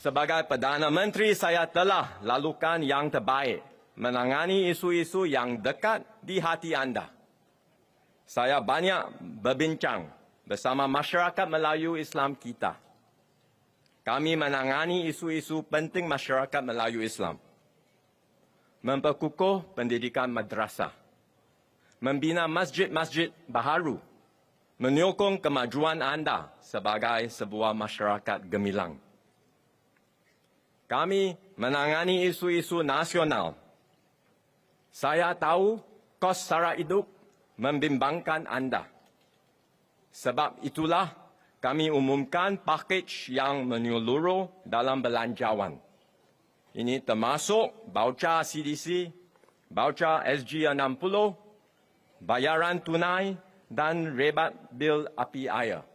Sebagai Perdana Menteri, saya telah lalukan yang terbaik menangani isu-isu yang dekat di hati anda. Saya banyak berbincang bersama masyarakat Melayu Islam kita. Kami menangani isu-isu penting masyarakat Melayu Islam. Memperkukuh pendidikan madrasah. Membina masjid-masjid baharu. Menyokong kemajuan anda sebagai sebuah masyarakat gemilang. Kami menangani isu-isu nasional. Saya tahu kos sara hidup membimbangkan anda. Sebab itulah kami umumkan pakej yang menyeluruh dalam belanjawan. Ini termasuk bauca CDC, bauca SG60, bayaran tunai dan rebat bil api air.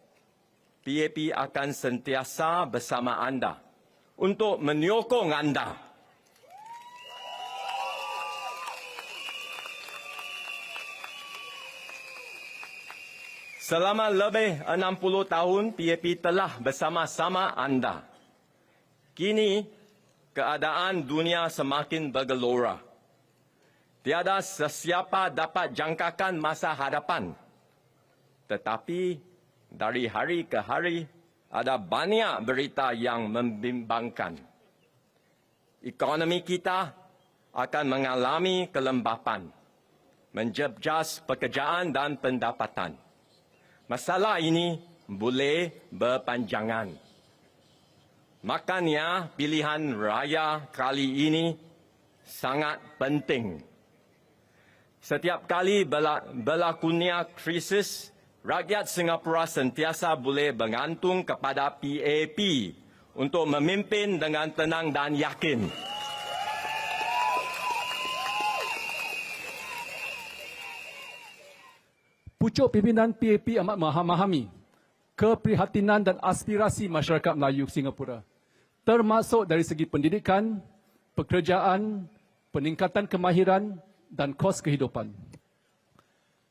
PAP akan sentiasa bersama anda untuk menyokong anda. Selama lebih 60 tahun, PAP telah bersama-sama anda. Kini, keadaan dunia semakin bergelora. Tiada sesiapa dapat jangkakan masa hadapan. Tetapi, dari hari ke hari, ada banyak berita yang membimbangkan. Ekonomi kita akan mengalami kelembapan, menjebjas pekerjaan dan pendapatan. Masalah ini boleh berpanjangan. Makanya pilihan raya kali ini sangat penting. Setiap kali berlakunya krisis, rakyat Singapura sentiasa boleh bergantung kepada PAP untuk memimpin dengan tenang dan yakin. Pucuk pimpinan PAP amat memahami keprihatinan dan aspirasi masyarakat Melayu Singapura termasuk dari segi pendidikan, pekerjaan, peningkatan kemahiran dan kos kehidupan.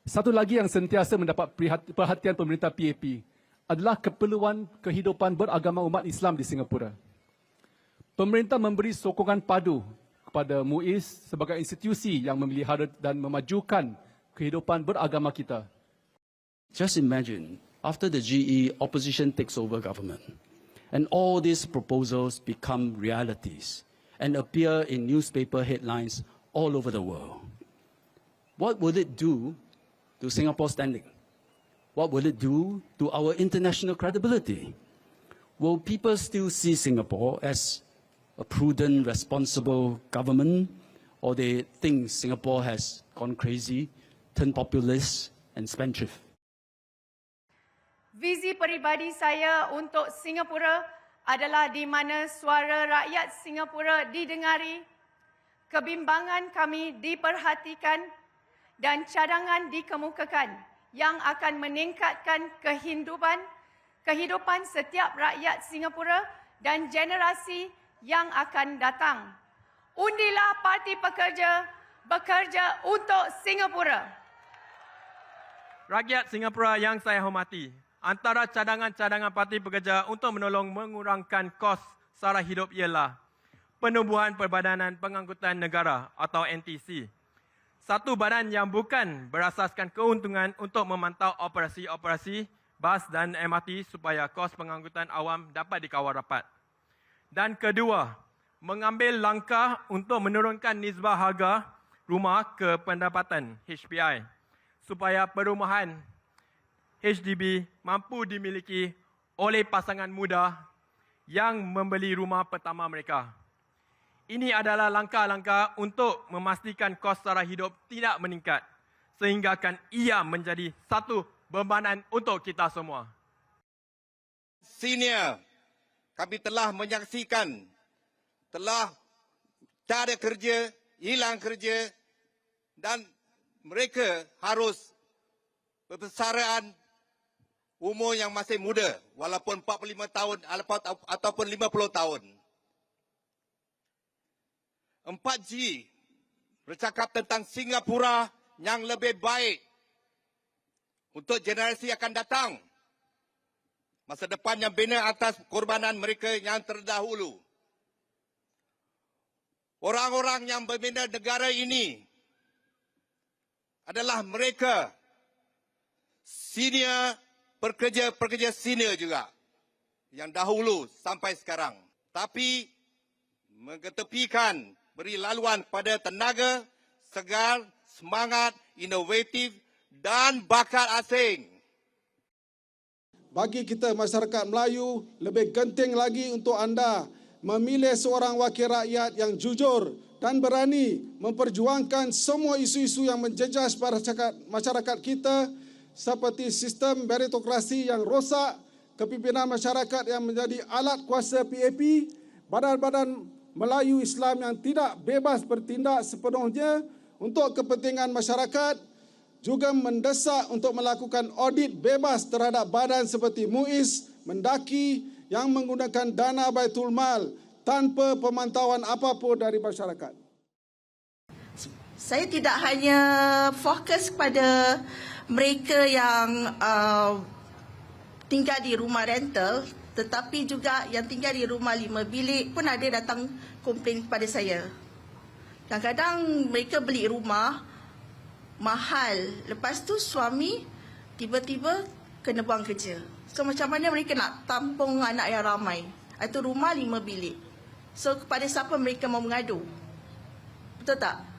Satu lagi yang sentiasa mendapat perhatian pemerintah PAP adalah keperluan kehidupan beragama umat Islam di Singapura. Pemerintah memberi sokongan padu kepada MUIS sebagai institusi yang memelihara dan memajukan kehidupan beragama kita. Just imagine, after the GE, opposition takes over government, and all these proposals become realities and appear in newspaper headlines all over the world. What will it do to Singapore's standing? What will it do to our international credibility? Will people still see Singapore as a prudent, responsible government, or they think Singapore has gone crazy, turned populist, and spendthrift? Visi peribadi saya untuk Singapura adalah di mana suara rakyat Singapura didengari, kebimbangan kami diperhatikan dan cadangan dikemukakan yang akan meningkatkan kehidupan kehidupan setiap rakyat Singapura dan generasi yang akan datang. Undilah Parti Pekerja bekerja untuk Singapura. Rakyat Singapura yang saya hormati, antara cadangan-cadangan Parti Pekerja untuk menolong mengurangkan kos sara hidup ialah penubuhan Perbadanan Pengangkutan Negara atau NTC. Satu badan yang bukan berasaskan keuntungan untuk memantau operasi-operasi bas dan MRT supaya kos pengangkutan awam dapat dikawal rapat. Dan kedua, mengambil langkah untuk menurunkan nisbah harga rumah ke pendapatan HPI supaya perumahan HDB mampu dimiliki oleh pasangan muda yang membeli rumah pertama mereka. Ini adalah langkah-langkah untuk memastikan kos sara hidup tidak meningkat sehingga akan ia menjadi satu bebanan untuk kita semua. Senior, kami telah menyaksikan telah cari kerja, hilang kerja dan mereka harus berbesaraan umur yang masih muda walaupun 45 tahun ataupun 50 tahun. 4G bercakap tentang Singapura yang lebih baik untuk generasi akan datang. Masa depan yang bina atas korbanan mereka yang terdahulu. orang-orang yang membina negara ini adalah mereka senior pekerja-pekerja senior juga yang dahulu sampai sekarang. Tapi mengetepikan beri laluan pada tenaga segar, semangat, inovatif dan bakat asing. bagi kita masyarakat Melayu lebih genting lagi untuk anda memilih seorang wakil rakyat yang jujur dan berani memperjuangkan semua isu-isu yang menjejas masyarakat, kita seperti sistem meritokrasi yang rosak, kepimpinan masyarakat yang menjadi alat kuasa PAP, badan-badan Melayu Islam yang tidak bebas bertindak sepenuhnya untuk kepentingan masyarakat, juga mendesak untuk melakukan audit bebas terhadap badan seperti MUIS, Mendaki yang menggunakan dana Baitul Mal tanpa pemantauan apapun dari masyarakat. Saya tidak hanya fokus kepada mereka yang uh, tinggal di rumah rental tetapi juga yang tinggal di rumah lima bilik pun ada datang komplain kepada saya. Kadang-kadang mereka beli rumah mahal. Lepas tu suami tiba-tiba kena buang kerja. So macam mana mereka nak tampung anak yang ramai? Itu rumah lima bilik. So kepada siapa mereka mau mengadu? Betul tak?